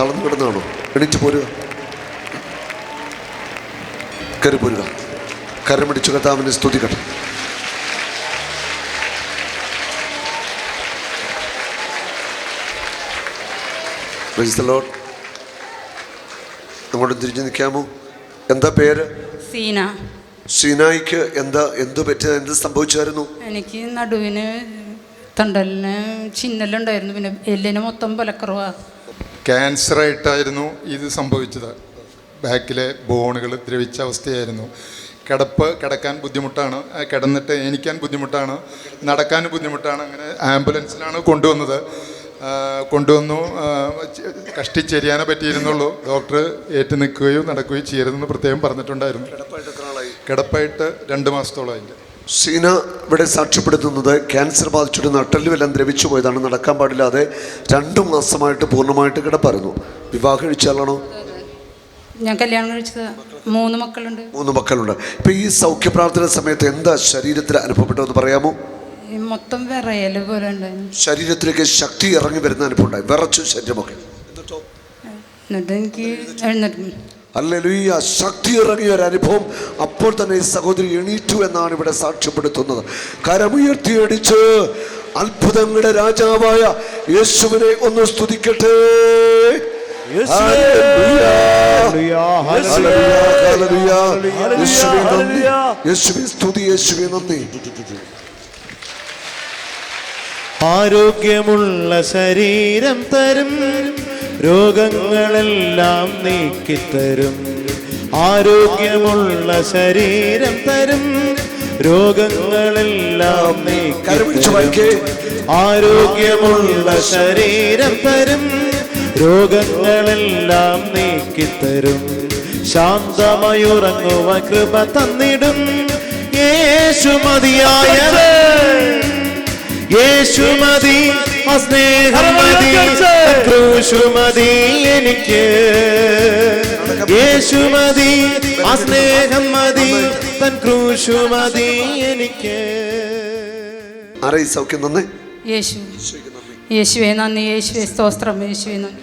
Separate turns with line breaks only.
തളർന്നു കിടന്നാണോ എണീറ്റ് പോരുക. കയറി പോരുക. കരമടിച്ചു കത്താവിനെ സ്തുതിക്കട്ടെ. അങ്ങോട്ട് തിരിഞ്ഞു നിൽക്കാമോ? എന്താ പേര്?
സീന.
സീനായിക്ക് എന്താ എന്തു പറ്റിയത്? എന്ത് സംഭവിച്ചായിരുന്നു?
എനിക്ക് നടുവിന് തണ്ടലിന് ചിന്നലുണ്ടായിരുന്നു. പിന്നെ എല്ലിന് മൊത്തം ബലക്കുറവാ.
ക്യാൻസറായിട്ടായിരുന്നു ഇത് സംഭവിച്ചത്. ബാക്കിലെ ബോണുകൾ ദ്രവിച്ച അവസ്ഥയായിരുന്നു. കിടപ്പ് കിടക്കാൻ ബുദ്ധിമുട്ടാണ് കിടന്നിട്ട് എനിക്കാൻ ബുദ്ധിമുട്ടാണ് നടക്കാൻ ബുദ്ധിമുട്ടാണ് അങ്ങനെ ആംബുലൻസിലാണ് കൊണ്ടുവന്നത്. കൊണ്ടുവന്നു. കഷ്ടിച്ചെരിയാനേ പറ്റിയിരുന്നുള്ളൂ. ഡോക്ടർ ഏറ്റു നിൽക്കുകയോ നടക്കുകയോ ചെയ്യരുതെന്ന് പ്രത്യേകം പറഞ്ഞിട്ടുണ്ടായിരുന്നു. കിടപ്പായിട്ട് രണ്ട് മാസത്തോളമായിട്ട്
ഷീന ഇവിടെ സാക്ഷ്യപ്പെടുത്തുന്നത് ക്യാൻസർ ബാധിച്ചിട്ട് നട്ടല്ലുമെല്ലാം ദ്രവിച്ചു പോയതാണ്. നടക്കാൻ പാടില്ലാതെ രണ്ടു മാസമായിട്ട് പൂർണമായിട്ട് കിടപ്പായിരുന്നു. വിവാഹം കഴിച്ചാലാണോ?
ഞാൻ കല്യാണം കഴിച്ചത് മൂന്ന് മക്കളുണ്ട്.
മൂന്ന് മക്കളുണ്ട്. ഇപ്പൊ ഈ സൗഖ്യ പ്രാർത്ഥന സമയത്ത് എന്താ ശരീരത്തിൽ അനുഭവപ്പെട്ടതെന്ന് പറയാമോ?
മൊത്തം വിറയൽ പോലെ ഉണ്ടായിരുന്നു
ശരീരത്തിലേക്ക് ശക്തി ഇറങ്ങി വരുന്ന അനുഭവം ഉണ്ടായി. വിറച്ചു ശരീരമൊക്കെ.
എന്നിട്ട് എനിക്ക് എഴുന്നേറ്റ്
അല്ലെലുയ്യ ശക്തി ഇറങ്ങിയ ഒരു അനുഭവം അപ്പോൾ തന്നെ ഈ സഹോദരി എണീറ്റു എന്നാണ് ഇവിടെ സാക്ഷ്യപ്പെടുത്തുന്നത്. കരമുയർത്തിയടിച്ച് അത്ഭുതങ്ങളുടെ രാജാവായ യേശുവിനെ ഒന്ന് സ്തുതിക്കട്ടെ. സ്തുതി യേശുവേ നന്ദി.
ആരോഗ്യമുള്ള ശരീരം തരും. രോഗങ്ങളെല്ലാം നീക്കിത്തരും. ആരോഗ്യമുള്ള ശരീരം തരും. രോഗങ്ങളെല്ലാം
നീക്കി
നീക്കിത്തരും. ആരോഗ്യമുള്ള ശരീരം തരും. രോഗങ്ങളെല്ലാം നീക്കിത്തരും. ശാന്തമയുറങ്ങുവ കൃപ തന്നിടും. യേശു മതിയായവൻ. യേശുമതി ആ സ്നേഹം മതി ക്രൂശുമതി എനിക്ക്. യേശുമതി ആ സ്നേഹം മതി തൻ ക്രൂശുമതി എനിക്ക്.
ആരെ സൗഖ്യം നന്ദി.
യേശു. യേശുവേ നന്ദി യേശുവേ സ്തോത്രം യേശുവേ നന്ദി.